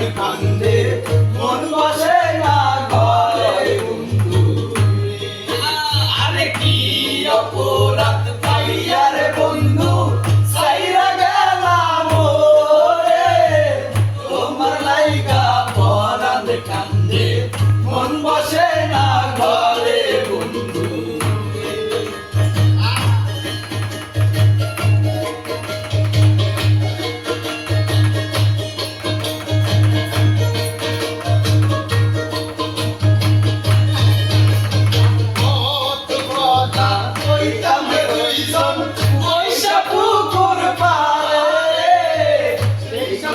রাখি কান্দে মন বসে না ঘরে বন্ধু। আরে কি অপরাধ পাইয়া রে বন্ধু, সাইরা গেলাম রে তোমার লাইগা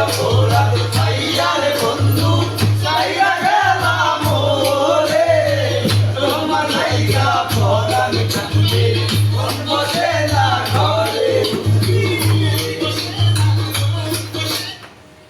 up.